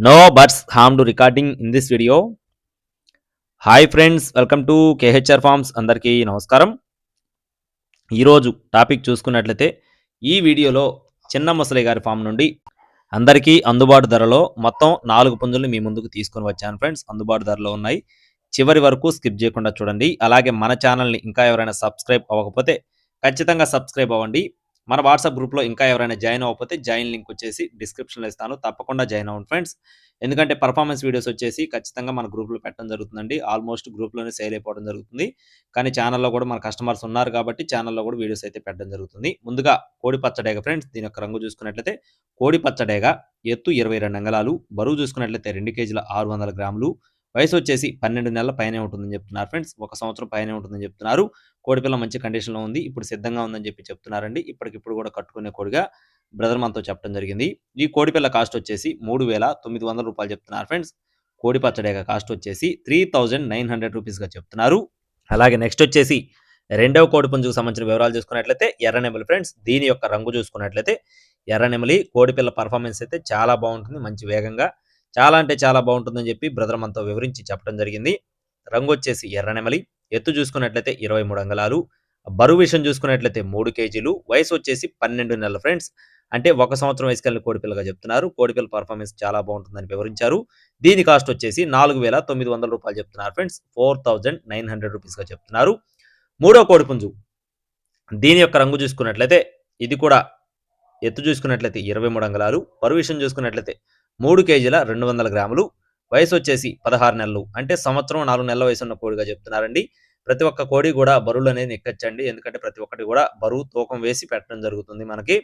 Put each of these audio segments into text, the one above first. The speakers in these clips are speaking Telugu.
No birds harm to recording in this video hi friends welcome to KHR farms అందరికీ నమస్కారం. ఈరోజు టాపిక్ చూసుకున్నట్లయితే ఈ వీడియోలో చిన్న ముసలి గారి ఫామ్ నుండి అందరికీ అందుబాటు ధరలో మొత్తం నాలుగు పుంజుల్ని మీ ముందుకు తీసుకొని వచ్చాను ఫ్రెండ్స్ అందుబాటు ధరలో ఉన్నాయి. చివరి వరకు స్కిప్ చేయకుండా చూడండి. అలాగే మన ఛానల్ని ఇంకా ఎవరైనా సబ్స్క్రైబ్ అవ్వకపోతే ఖచ్చితంగా సబ్స్క్రైబ్ అవ్వండి. మన వాట్సాప్ గ్రూప్లో ఇంకా ఎవరైనా జాయిన్ అవ్వకపోతే జాయిన్ లింక్ వచ్చేసి డిస్క్రిప్షన్లో ఇస్తాను. తప్పకుండా జాయిన్ అవ్వండి ఫ్రెండ్స్. ఎందుకంటే పర్ఫార్మెన్స్ వీడియోస్ వచ్చేసి ఖచ్చితంగా మన గ్రూప్లో పెట్టడం జరుగుతుందండి. ఆల్మోస్ట్ గ్రూప్లోనే సేల్ అయిపోవడం జరుగుతుంది. కానీ ఛానల్లో కూడా మన కస్టమర్స్ ఉన్నారు కాబట్టి ఛానల్లో కూడా వీడియోస్ అయితే పెట్టడం జరుగుతుంది. ముందుగా కోడి పచ్చడేగ ఫ్రెండ్స్ దీని యొక్క రంగు చూసుకున్నట్లయితే కోడి పచ్చడేగ ఎత్తు ఇరవై రెండు అంగళాలు బరువు చూసుకున్నట్లయితే రెండు కేజీల ఆరు వందల గ్రాములు వయసు వచ్చేసి పన్నెండు నెలల పైనే ఉంటుందని చెప్తున్నారు ఫ్రెండ్స్. ఒక సంవత్సరం పైనే ఉంటుందని చెప్తున్నారు. కోడిపిల్ల మంచి కండిషన్లో ఉంది. ఇప్పుడు సిద్ధంగా ఉందని చెప్పి చెప్తున్నారండి. ఇప్పటికిప్పుడు కూడా కట్టుకునే కోడిగా బ్రదర్ మనతో చెప్పడం జరిగింది. ఈ కోడిపిల్ల కాస్ట్ వచ్చేసి మూడు వేల తొమ్మిది వందల రూపాయలు చెప్తున్నారు ఫ్రెండ్స్. కోడి పచ్చడేగా కాస్ట్ వచ్చేసి త్రీ థౌజండ్ నైన్ హండ్రెడ్ రూపీస్గా చెప్తున్నారు. అలాగే నెక్స్ట్ వచ్చేసి రెండవ కోడి పుంజుకు సంబంధించిన వివరాలు చూసుకున్నట్లయితే ఎర్రనెమలి ఫ్రెండ్స్. దీని యొక్క రంగు చూసుకున్నట్లయితే ఎర్రనెమలి కోడిపిల్ల పర్ఫార్మెన్స్ అయితే చాలా బాగుంటుంది. మంచి వేగంగా చాలా అంటే చాలా బాగుంటుందని చెప్పి బ్రదర్ మనతో వివరించి చెప్పడం జరిగింది. రంగు వచ్చేసి ఎర్రనెమలి. ఎత్తు చూసుకున్నట్లయితే ఇరవై మూడు అంగళాలు బరువు విషయం చూసుకున్నట్లయితే మూడు కేజీలు. వయసు వచ్చేసి పన్నెండు నెలల ఫ్రెండ్స్. అంటే ఒక సంవత్సరం వయసు కలిగిన కోడిపిల్లగా చెప్తున్నారు. కోడిపిల్ల పర్ఫార్మెన్స్ చాలా బాగుంటుందని వివరించారు. దీని కాస్ట్ వచ్చేసి నాలుగు వేల తొమ్మిది వందల రూపాయలు చెప్తున్నారు friends. Four thousand nine hundred రూపీస్గా చెప్తున్నారు. మూడో కోడిపుంజు దీని యొక్క రంగు చూసుకున్నట్లయితే ఇది కూడా ఎత్తు చూసుకున్నట్లయితే ఇరవై మూడు అంగళాలు బరువు విషయం చూసుకున్నట్లయితే మూడు కేజీల రెండు వందల గ్రాములు. వయసు వచ్చేసి పదహారు నెలలు. అంటే సంవత్సరం నాలుగు నెలల వయసు ఉన్న కోడిగా చెప్తున్నారండి. ప్రతి ఒక్క కోడి కూడా బరువులు అనేది ఎక్కచ్చండి ఎందుకంటే ప్రతి ఒక్కటి కూడా బరువు తూకం వేసి పెట్టడం జరుగుతుంది మనకి.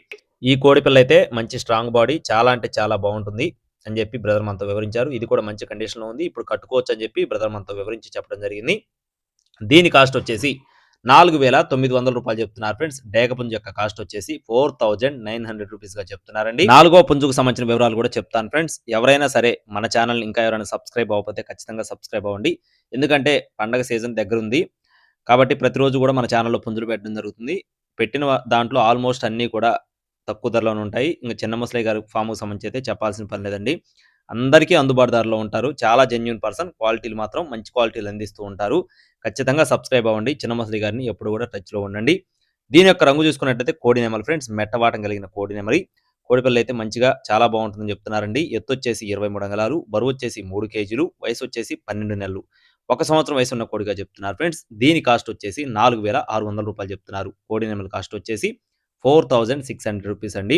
ఈ కోడి పిల్ల అయితే మంచి స్ట్రాంగ్ బాడీ. చాలా అంటే చాలా బాగుంటుంది అని చెప్పి బ్రదర్ మనతో వివరించారు. ఇది కూడా మంచి కండిషన్లో ఉంది. ఇప్పుడు కట్టుకోవచ్చు అని చెప్పి బ్రదర్ మనతో వివరించి చెప్పడం జరిగింది. దీని కాస్ట్ వచ్చేసి నాలుగు వేల తొమ్మిది వందల రూపాయలు చెప్తున్నారు ఫ్రెండ్స్. డేగ పుంజు యొక్క కాస్ట్ వచ్చేసి ఫోర్ థౌజండ్ నైన్ హండ్రెడ్ రూపీస్గా చెప్తున్నారండి. నాలుగో పుంజుకు సంబంధించిన వివరాలు కూడా చెప్తాను ఫ్రెండ్స్. ఎవరైనా సరే మన ఛానల్ ఇంకా ఎవరైనా సబ్స్క్రైబ్ అవ్వకపోతే ఖచ్చితంగా సబ్స్క్రైబ్ అవ్వండి. ఎందుకంటే పండగ సీజన్ దగ్గర ఉంది కాబట్టి ప్రతిరోజు కూడా మన ఛానల్లో పుంజులు పెట్టడం జరుగుతుంది. పెట్టిన దాంట్లో ఆల్మోస్ట్ అన్నీ కూడా తక్కువ ధరలోనే ఉంటాయి. ఇంకా చిన్న ముసలి గారి ఫామ్కు సంబంధించి అయితే చెప్పాల్సిన పని లేదండి. అందరికీ అందుబాటు ఉంటారు. చాలా జెన్యున్ పర్సన్ క్వాలిటీలు మాత్రం మంచి క్వాలిటీలు అందిస్తూ ఉంటారు. ఖచ్చితంగా సబ్స్క్రైబ్ అవ్వండి. చిన్నమసలి గారిని ఎప్పుడు కూడా టచ్లో ఉండండి. దీని యొక్క రంగు చూసుకున్నట్లయితే కోడి నెమలి ఫ్రెండ్స్ మెట్టవాటం కలిగిన కోడి నెమలి. కోడిపిల్ల అయితే మంచిగా చాలా బాగుంటుందని చెప్తున్నారండి. ఎత్తు వచ్చేసి ఇరవై మూడు అంగళాలు బరువు వచ్చేసి మూడు కేజీలు వయసు వచ్చేసి పన్నెండు నెలలు. ఒక సంవత్సరం వయసు ఉన్న కోడిగా చెప్తున్నారు ఫ్రెండ్స్ దీని కాస్ట్ వచ్చేసి నాలుగు వేల ఆరు వందల రూపాయలు చెప్తున్నారు. కోడి నెమలి కాస్ట్ వచ్చేసి four thousand six hundred rupees అండి.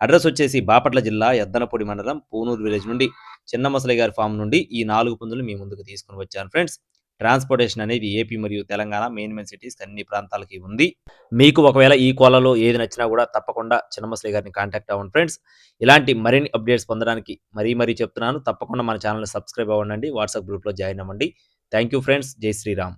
అడ్రస్ వచ్చేసి బాపట్ల జిల్లా ఎద్దనపూడి మండలం పూనూరు విలేజ్ నుండి చిన్న ముసలి గారి ఫామ్ నుండి ఈ నాలుగు పుంజులు మీ ముందుకు తీసుకొని వచ్చాను ఫ్రెండ్స్ ట్రాన్స్పోర్టేషన్ అనేది ఏపీ మరియు తెలంగాణ మెయిన్ మెయిన్ సిటీస్ అన్ని ప్రాంతాలకి ఉంది. మీకు ఒకవేళ ఈ కోలలో ఏది నచ్చినా కూడా తప్పకుండా చిన్నమసలి గారిని కాంటాక్ట్ అవ్వండి ఫ్రెండ్స్ ఇలాంటి మరిన్ని అప్డేట్స్ పొందడానికి మరీ మరీ చెప్తున్నాను. తప్పకుండా మన ఛానల్ సబ్స్క్రైబ్ అవ్వండి. వాట్సాప్ గ్రూప్లో జాయిన్ అవ్వండి. థ్యాంక్ యూ ఫ్రెండ్స్ జై శ్రీరామ్